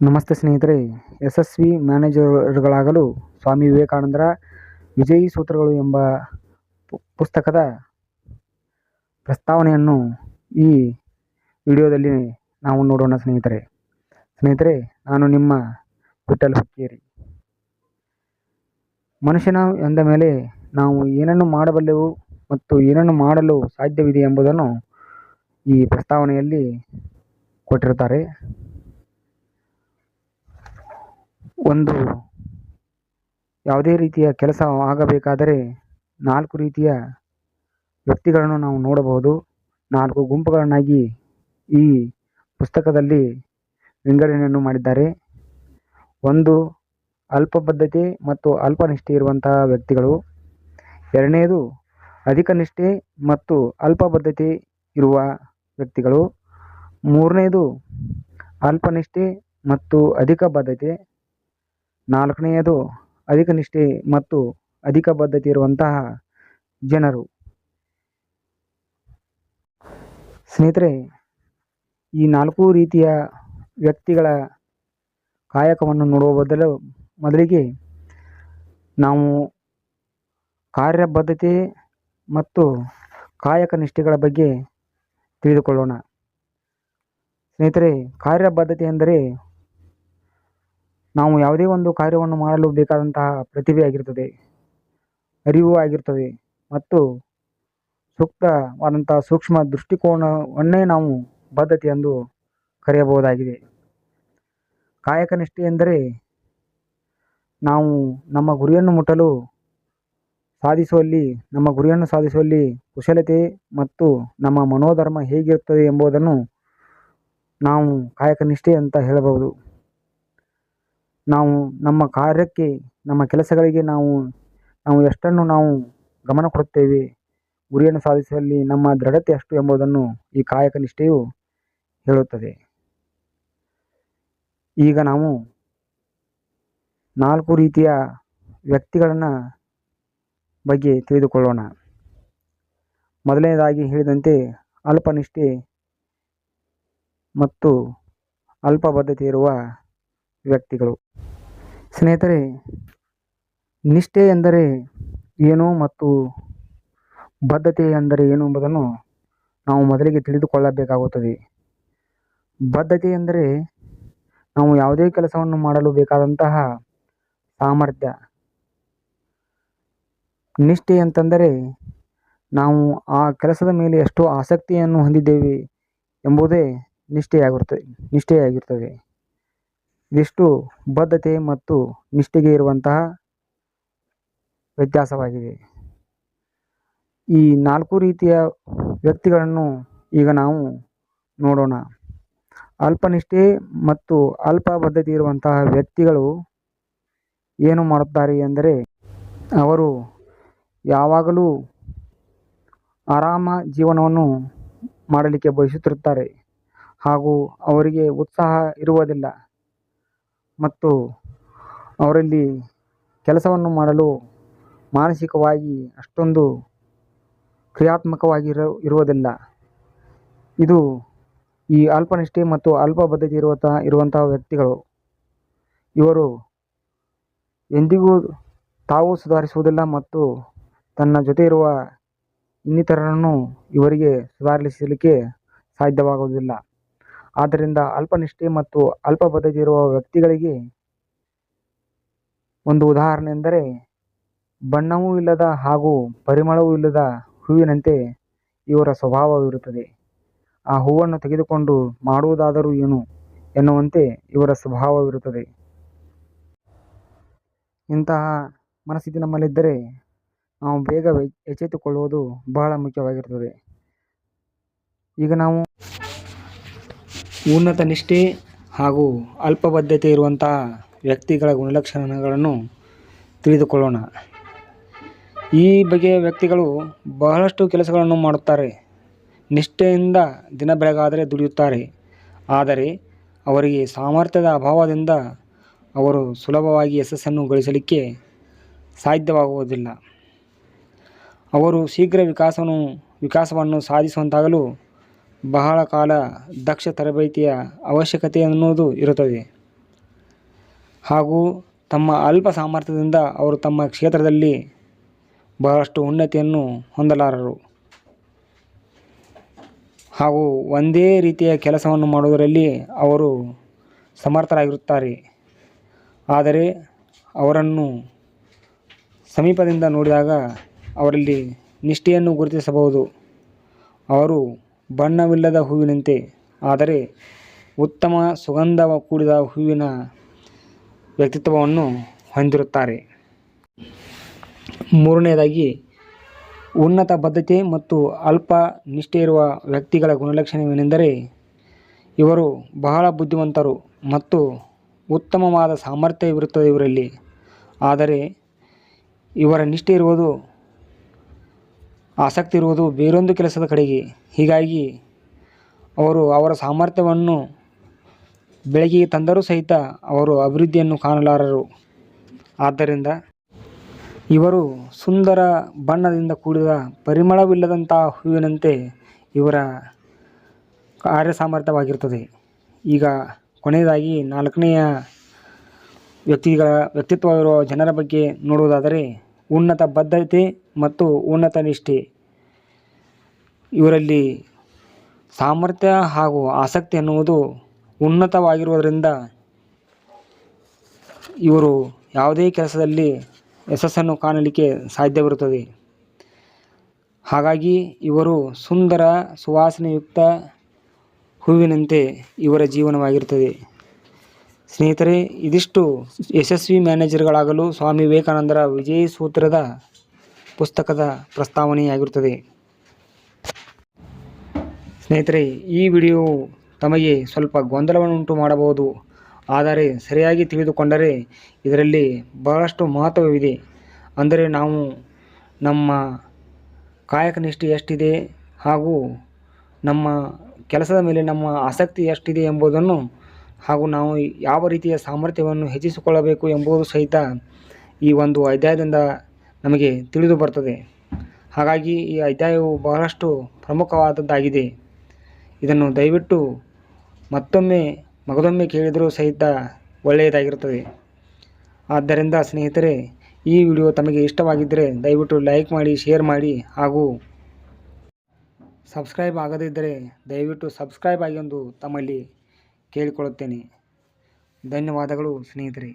ನಮಸ್ತೆ ಸ್ನೇಹಿತರೆ, ಯಶಸ್ವಿ ಮ್ಯಾನೇಜರ್ಗಳಾಗಲು ಸ್ವಾಮಿ ವಿವೇಕಾನಂದರ ವಿಜಯಿ ಸೂತ್ರಗಳು ಎಂಬ ಪುಸ್ತಕದ ಪ್ರಸ್ತಾವನೆಯನ್ನು ಈ ವಿಡಿಯೋದಲ್ಲಿ ನಾವು ನೋಡೋಣ ಸ್ನೇಹಿತರೆ. ಸ್ನೇಹಿತರೆ, ನಾನು ನಿಮ್ಮ ವಿಠಲ್ ಹುಕ್ಕೇರಿ. ಮನುಷ್ಯನ ಎಂದ ಮೇಲೆ ನಾವು ಏನನ್ನು ಮಾಡಬಲ್ಲೆವು ಮತ್ತು ಏನನ್ನು ಮಾಡಲು ಸಾಧ್ಯವಿದೆ ಎಂಬುದನ್ನು ಈ ಪ್ರಸ್ತಾವನೆಯಲ್ಲಿ ಕೊಟ್ಟಿರುತ್ತಾರೆ. ಒಂದು ಯಾವುದೇ ರೀತಿಯ ಕೆಲಸ ಆಗಬೇಕಾದರೆ ನಾಲ್ಕು ರೀತಿಯ ವ್ಯಕ್ತಿಗಳನ್ನು ನಾವು ನೋಡಬಹುದು. ನಾಲ್ಕು ಗುಂಪುಗಳನ್ನಾಗಿ ಈ ಪುಸ್ತಕದಲ್ಲಿ ವಿಂಗಡಣೆಯನ್ನು ಮಾಡಿದ್ದಾರೆ. ಒಂದು ಅಲ್ಪಬದ್ಧತೆ ಮತ್ತು ಅಲ್ಪನಿಷ್ಠೆ ಇರುವಂತಹ ವ್ಯಕ್ತಿಗಳು. ಎರಡನೆಯದು ಅಧಿಕ ನಿಷ್ಠೆ ಮತ್ತು ಅಲ್ಪಬದ್ಧತೆ ಇರುವ ವ್ಯಕ್ತಿಗಳು. ಮೂರನೇದು ಅಲ್ಪನಿಷ್ಠೆ ಮತ್ತು ಅಧಿಕ ಬದ್ಧತೆ. ನಾಲ್ಕನೆಯದು ಅಧಿಕ ನಿಷ್ಠೆ ಮತ್ತು ಅಧಿಕ ಬದ್ಧತೆ ಇರುವಂತಹ ಜನರು. ಸ್ನೇಹಿತರೆ, ಈ ನಾಲ್ಕು ರೀತಿಯ ವ್ಯಕ್ತಿಗಳ ಕಾಯಕವನ್ನು ನೋಡುವ ಬದಲು ಮೊದಲಿಗೆ ನಾವು ಕಾರ್ಯಬದ್ಧತೆ ಮತ್ತು ಕಾಯಕ ನಿಷ್ಠೆಗಳ ಬಗ್ಗೆ ತಿಳಿದುಕೊಳ್ಳೋಣ. ಸ್ನೇಹಿತರೆ, ಕಾರ್ಯಬದ್ಧತೆ ಎಂದರೆ ನಾವು ಯಾವುದೇ ಒಂದು ಕಾರ್ಯವನ್ನು ಮಾಡಲು ಬೇಕಾದಂತಹ ಪ್ರತಿಭೆ ಆಗಿರ್ತದೆ, ಅರಿವು ಆಗಿರ್ತದೆ ಮತ್ತು ಸೂಕ್ತವಾದಂತಹ ಸೂಕ್ಷ್ಮ ದೃಷ್ಟಿಕೋನವನ್ನೇ ನಾವು ಬದ್ಧತೆ ಎಂದು ಕರೆಯಬಹುದಾಗಿದೆ. ಕಾಯಕ ನಿಷ್ಠೆ ಎಂದರೆ ನಾವು ನಮ್ಮ ಗುರಿಯನ್ನು ಮುಟ್ಟಲು ಸಾಧಿಸುವಲ್ಲಿ, ನಮ್ಮ ಗುರಿಯನ್ನು ಸಾಧಿಸುವಲ್ಲಿ ಕುಶಲತೆ ಮತ್ತು ನಮ್ಮ ಮನೋಧರ್ಮ ಹೇಗಿರುತ್ತದೆ ಎಂಬುದನ್ನು ನಾವು ಕಾಯಕ ನಿಷ್ಠೆ ಅಂತ ಹೇಳಬಹುದು. ನಾವು ನಮ್ಮ ಕಾರ್ಯಕ್ಕೆ, ನಮ್ಮ ಕೆಲಸಗಳಿಗೆ ನಾವು ನಾವು ಎಷ್ಟನ್ನು ನಾವು ಗಮನ ಕೊಡುತ್ತೇವೆ, ಗುರಿಯನ್ನು ಸಾಧಿಸುವಲ್ಲಿ ನಮ್ಮ ದೃಢತೆ ಎಷ್ಟು ಎಂಬುದನ್ನು ಈ ಕಾಯಕ ನಿಷ್ಠೆಯು ಹೇಳುತ್ತದೆ. ಈಗ ನಾವು ನಾಲ್ಕು ರೀತಿಯ ವ್ಯಕ್ತಿಗಳನ್ನು ಬಗ್ಗೆ ತಿಳಿದುಕೊಳ್ಳೋಣ. ಮೊದಲನೇದಾಗಿ ಹೇಳಿದಂತೆ ಅಲ್ಪನಿಷ್ಠೆ ಮತ್ತು ಅಲ್ಪಬದ್ಧತೆ ಇರುವ ವ್ಯಕ್ತಿಗಳು. ಸ್ನೇಹಿತರೆ, ನಿಷ್ಠೆ ಎಂದರೆ ಏನು ಮತ್ತು ಬದ್ಧತೆ ಎಂದರೆ ಏನು ಎಂಬುದನ್ನು ನಾವು ಮೊದಲಿಗೆ ತಿಳಿದುಕೊಳ್ಳಬೇಕಾಗುತ್ತದೆ. ಬದ್ಧತೆ ಎಂದರೆ ನಾವು ಯಾವುದೇ ಕೆಲಸವನ್ನು ಮಾಡಲು ಬೇಕಾದಂತಹ ಸಾಮರ್ಥ್ಯ. ನಿಷ್ಠೆ ಅಂತಂದರೆ ನಾವು ಆ ಕೆಲಸದ ಮೇಲೆ ಎಷ್ಟು ಆಸಕ್ತಿಯನ್ನು ಹೊಂದಿದ್ದೇವೆ ಎಂಬುದೇ ನಿಷ್ಠೆಯಾಗಿರುತ್ತದೆ ನಿಷ್ಠೆಯಾಗಿರ್ತದೆ ಇದಿಷ್ಟು ಬದ್ಧತೆ ಮತ್ತು ನಿಷ್ಠೆಗೆ ಇರುವಂತಹ ವ್ಯತ್ಯಾಸವಾಗಿದೆ. ಈ ನಾಲ್ಕು ರೀತಿಯ ವ್ಯಕ್ತಿಗಳನ್ನು ಈಗ ನಾವು ನೋಡೋಣ. ಅಲ್ಪನಿಷ್ಠೆ ಮತ್ತು ಅಲ್ಪ ಬದ್ಧತೆ ಇರುವಂತಹ ವ್ಯಕ್ತಿಗಳು ಏನು ಮಾಡುತ್ತಾರೆ ಎಂದರೆ, ಅವರು ಯಾವಾಗಲೂ ಆರಾಮ ಜೀವನವನ್ನು ಮಾಡಲಿಕ್ಕೆ ಬಯಸುತ್ತಿರುತ್ತಾರೆ ಹಾಗೂ ಅವರಿಗೆ ಉತ್ಸಾಹ ಇರುವುದಿಲ್ಲ. ಮತ್ತು ಅವರಲ್ಲಿ ಕೆಲಸವನ್ನು ಮಾಡಲು ಮಾನಸಿಕವಾಗಿ ಅಷ್ಟೊಂದು ಕ್ರಿಯಾತ್ಮಕವಾಗಿ ಇರುವುದಿಲ್ಲ. ಇದು ಈ ಅಲ್ಪನಿಷ್ಠೆ ಮತ್ತು ಅಲ್ಪ ಬದ್ಧತೆ ಇರುವಂತಹ ಇರುವಂತಹ ವ್ಯಕ್ತಿಗಳು. ಇವರು ಎಂದಿಗೂ ತಾವು ಸುಧಾರಿಸುವುದಿಲ್ಲ ಮತ್ತು ತನ್ನ ಜೊತೆ ಇರುವ ಇನ್ನಿತರರನ್ನು ಇವರಿಗೆ ಸುಧಾರಿಸಲಿಕ್ಕೆ ಸಾಧ್ಯವಾಗುವುದಿಲ್ಲ. ಆದ್ದರಿಂದ ಅಲ್ಪನಿಷ್ಠೆ ಮತ್ತು ಅಲ್ಪ ಬದ್ಧತೆ ವ್ಯಕ್ತಿಗಳಿಗೆ ಒಂದು ಉದಾಹರಣೆ ಎಂದರೆ ಬಣ್ಣವೂ ಇಲ್ಲದ ಹಾಗೂ ಪರಿಮಳವೂ ಇಲ್ಲದ ಹೂವಿನಂತೆ ಇವರ ಸ್ವಭಾವವಿರುತ್ತದೆ. ಆ ಹೂವನ್ನು ತೆಗೆದುಕೊಂಡು ಮಾಡುವುದಾದರೂ ಏನು ಎನ್ನುವಂತೆ ಇವರ ಸ್ವಭಾವವಿರುತ್ತದೆ. ಇಂತಹ ಮನಸ್ಥಿತಿ ನಮ್ಮಲ್ಲಿದ್ದರೆ ನಾವು ಬೇಗ ಎಚ್ಚೆತ್ತುಕೊಳ್ಳುವುದು ಬಹಳ ಮುಖ್ಯವಾಗಿರುತ್ತದೆ. ಈಗ ನಾವು ಉನ್ನತ ನಿಷ್ಠೆ ಹಾಗೂ ಅಲ್ಪಬದ್ಧತೆ ಇರುವಂತಹ ವ್ಯಕ್ತಿಗಳ ಗುಣಲಕ್ಷಣಗಳನ್ನು ತಿಳಿದುಕೊಳ್ಳೋಣ. ಈ ಬಗೆಯ ವ್ಯಕ್ತಿಗಳು ಬಹಳಷ್ಟು ಕೆಲಸಗಳನ್ನು ಮಾಡುತ್ತಾರೆ. ನಿಷ್ಠೆಯಿಂದ ದಿನ ಬೆಳಗಾದರೆ ದುಡಿಯುತ್ತಾರೆ. ಆದರೆ ಅವರಿಗೆ ಸಾಮರ್ಥ್ಯದ ಅಭಾವದಿಂದ ಅವರು ಸುಲಭವಾಗಿ ಯಶಸ್ಸನ್ನು ಗಳಿಸಲಿಕ್ಕೆ ಸಾಧ್ಯವಾಗುವುದಿಲ್ಲ. ಅವರು ಶೀಘ್ರ ವಿಕಾಸವನ್ನು ವಿಕಾಸವನ್ನು ಸಾಧಿಸುವಂತಾಗಲು ಬಹಳ ಕಾಲ ದಕ್ಷ ತರಬೇತಿಯ ಅವಶ್ಯಕತೆ ಅನ್ನೋದು ಇರುತ್ತದೆ. ಹಾಗೂ ತಮ್ಮ ಅಲ್ಪ ಸಾಮರ್ಥ್ಯದಿಂದ ಅವರು ತಮ್ಮ ಕ್ಷೇತ್ರದಲ್ಲಿ ಬಹಳಷ್ಟು ಉನ್ನತಿಯನ್ನು ಹೊಂದಲಾರರು. ಹಾಗೂ ಒಂದೇ ರೀತಿಯ ಕೆಲಸವನ್ನು ಮಾಡುವುದರಲ್ಲಿ ಅವರು ಸಮರ್ಥರಾಗಿರುತ್ತಾರೆ. ಆದರೆ ಅವರನ್ನು ಸಮೀಪದಿಂದ ನೋಡಿದಾಗ ಅವರಲ್ಲಿ ನಿಷ್ಠೆಯನ್ನು ಗುರುತಿಸಬಹುದು. ಅವರು ಬಣ್ಣವಿಲ್ಲದ ಹೂವಿನಂತೆ. ಆದರೆ ಉತ್ತಮ ಸುಗಂಧ ಕೂಡಿದ ಹೂವಿನ ವ್ಯಕ್ತಿತ್ವವನ್ನು ಹೊಂದಿರುತ್ತಾರೆ. ಮೂರನೆಯದಾಗಿ, ಉನ್ನತ ಬದ್ಧತೆ ಮತ್ತು ಅಲ್ಪ ನಿಷ್ಠೆ ಇರುವ ವ್ಯಕ್ತಿಗಳ ಗುಣಲಕ್ಷಣವೇನೆಂದರೆ, ಇವರು ಬಹಳ ಬುದ್ಧಿವಂತರು ಮತ್ತು ಉತ್ತಮವಾದ ಸಾಮರ್ಥ್ಯವಿರುತ್ತದೆ ಇವರಲ್ಲಿ. ಆದರೆ, ಇವರ ನಿಷ್ಠೆ ಇರುವುದು ಆಸಕ್ತಿ ಇರುವುದು ಬೇರೊಂದು ಕೆಲಸದ ಕಡೆಗೆ. ಹೀಗಾಗಿ ಅವರು ಅವರ ಸಾಮರ್ಥ್ಯವನ್ನು ಬೆಳಕಿಗೆ ತಂದರೂ ಸಹಿತ ಅವರು ಅಭಿವೃದ್ಧಿಯನ್ನು ಕಾಣಲಾರರು. ಆದ್ದರಿಂದ ಇವರು ಸುಂದರ ಬಣ್ಣದಿಂದ ಕೂಡಿದ ಪರಿಮಳವಿಲ್ಲದಂತಹ ಹೂವಿನಂತೆ ಇವರ ಕಾರ್ಯ ಸಾಮರ್ಥ್ಯವಾಗಿರ್ತದೆ ಈಗ ಕೊನೆಯದಾಗಿ ನಾಲ್ಕನೆಯ ವ್ಯಕ್ತಿಗಳ ವ್ಯಕ್ತಿತ್ವವಿರುವ ಜನರ ಬಗ್ಗೆ ನೋಡುವುದಾದರೆ ಉನ್ನತ ಬದ್ಧತೆ ಮತ್ತು ಉನ್ನತ ನಿಷ್ಠೆ. ಇವರಲ್ಲಿ ಸಾಮರ್ಥ್ಯ ಹಾಗೂ ಆಸಕ್ತಿ ಎನ್ನುವುದು ಉನ್ನತವಾಗಿರುವುದರಿಂದ ಇವರು ಯಾವುದೇ ಕೆಲಸದಲ್ಲಿ ಯಶಸ್ಸನ್ನು ಕಾಣಲಿಕ್ಕೆ ಸಾಧ್ಯವಿರುತ್ತದೆ. ಹಾಗಾಗಿ ಇವರು ಸುಂದರ, ಸುವಾಸನೆಯುಕ್ತ ಹೂವಿನಂತೆ ಇವರ ಜೀವನವಾಗಿರುತ್ತದೆ. ಸ್ನೇಹಿತರೆ, ಇದಿಷ್ಟು ಯಶಸ್ವಿ ಮ್ಯಾನೇಜರ್ಗಳಾಗಲು ಸ್ವಾಮಿ ವಿವೇಕಾನಂದರ ವಿಜಯ ಸೂತ್ರದ ಪುಸ್ತಕದ ಪ್ರಸ್ತಾವನೆಯಾಗಿರುತ್ತದೆ. ಸ್ನೇಹಿತರೆ, ಈ ವಿಡಿಯೋ ತಮಗೆ ಸ್ವಲ್ಪ ಗೊಂದಲವನ್ನುಂಟು ಮಾಡಬಹುದು. ಆದರೆ ಸರಿಯಾಗಿ ತಿಳಿದುಕೊಂಡರೆ ಇದರಲ್ಲಿ ಬಹಳಷ್ಟು ಮಹತ್ವವಿದೆ. ಅಂದರೆ ನಾವು ನಮ್ಮ ಕಾಯಕ ನಿಷ್ಠೆ ಎಷ್ಟಿದೆ ಹಾಗೂ ನಮ್ಮ ಕೆಲಸದ ಮೇಲೆ ನಮ್ಮ ಆಸಕ್ತಿ ಎಷ್ಟಿದೆ ಎಂಬುದನ್ನು ಹಾಗೂ ನಾವು ಯಾವ ರೀತಿಯ ಸಾಮರ್ಥ್ಯವನ್ನು ಹೆಚ್ಚಿಸಿಕೊಳ್ಳಬೇಕು ಎಂಬುದು ಸಹಿತ ಈ ಒಂದು ಅಧ್ಯಾಯದಿಂದ ನಮಗೆ ತಿಳಿದು ಬರ್ತದೆ. ಹಾಗಾಗಿ ಈ ಅಧ್ಯಾಯವು ಬಹಳಷ್ಟು ಪ್ರಮುಖವಾದದ್ದಾಗಿದೆ. ಇದನ್ನು ದಯವಿಟ್ಟು ಮತ್ತೊಮ್ಮೆ ಮಗದೊಮ್ಮೆ ಕೇಳಿದರೂ ಸಹಿತ ಒಳ್ಳೆಯದಾಗಿರುತ್ತದೆ. ಆದ್ದರಿಂದ ಸ್ನೇಹಿತರೆ, ಈ ವಿಡಿಯೋ ತಮಗೆ ಇಷ್ಟವಾಗಿದ್ದರೆ ದಯವಿಟ್ಟು ಲೈಕ್ ಮಾಡಿ, ಶೇರ್ ಮಾಡಿ ಹಾಗೂ ಸಬ್ಸ್ಕ್ರೈಬ್ ಆಗದಿದ್ದರೆ ದಯವಿಟ್ಟು ಸಬ್ಸ್ಕ್ರೈಬ್ ಆಗಿ ಎಂದು ತಮ್ಮಲ್ಲಿ ಕೇಳಿಕೊಳ್ಳುತ್ತೇನೆ. ಧನ್ಯವಾದಗಳು ಸ್ನೇಹಿತರೆ.